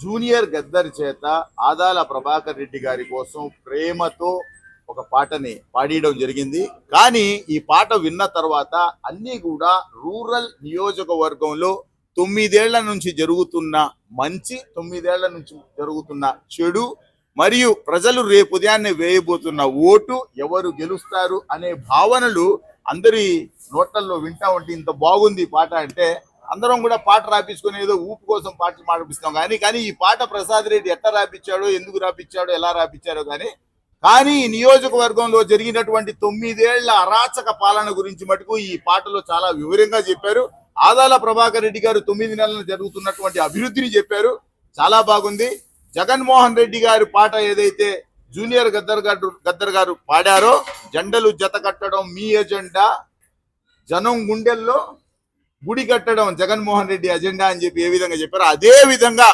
Junior Gaddar చేత ఆదాల ప్రభాకర్ రెడ్డి గారి కోసం ప్రేమతో ఒక పాటని పాడేయడం జరిగింది. కానీ ఈ పాట విన్న తర్వాత అన్నీ కూడా రూరల్ నియోజకవర్గంలో తొమ్మిదేళ్ళ నుంచి జరుగుతున్న మంచి తొమ్మిదేళ్ళ నుంచి జరుగుతున్న చెడు మరియు ప్రజలు రేపు ఉదయాన్నే వేయబోతున్న ఓటు ఎవరు గెలుస్తారు అనే భావనలు అందరి నోట్లలో వింటా ఉంటే ఇంత బాగుంది పాట అంటే అందరం కూడా పాట రాపించుకుని ఏదో ఊపు కోసం పాటలు మాడిపిస్తాం కానీ కానీ ఈ పాట ప్రసాద్ రెడ్డి ఎట్లా రాపించాడో ఎందుకు రాపించాడో ఎలా రాపించాడో కానీ కానీ ఈ నియోజకవర్గంలో జరిగినటువంటి తొమ్మిదేళ్ళ అరాచక పాలన గురించి మటుకు ఈ పాటలో చాలా వివరంగా చెప్పారు. ఆదాల ప్రభాకర్ రెడ్డి గారు తొమ్మిది నెలలు జరుగుతున్నటువంటి అభివృద్ధిని చెప్పారు. చాలా బాగుంది. జగన్మోహన్ రెడ్డి గారి పాట ఏదైతే జూనియర్ గద్దర్ గారు గద్దర్ గారు పాడారో జెండలు జత కట్టడం మీ ఎజెండా. జనం గుండెల్లో గుడి కట్టడం జగన్మోహన్ రెడ్డి అజెండా అని చెప్పి ఏ విధంగా చెప్పారో అదే విధంగా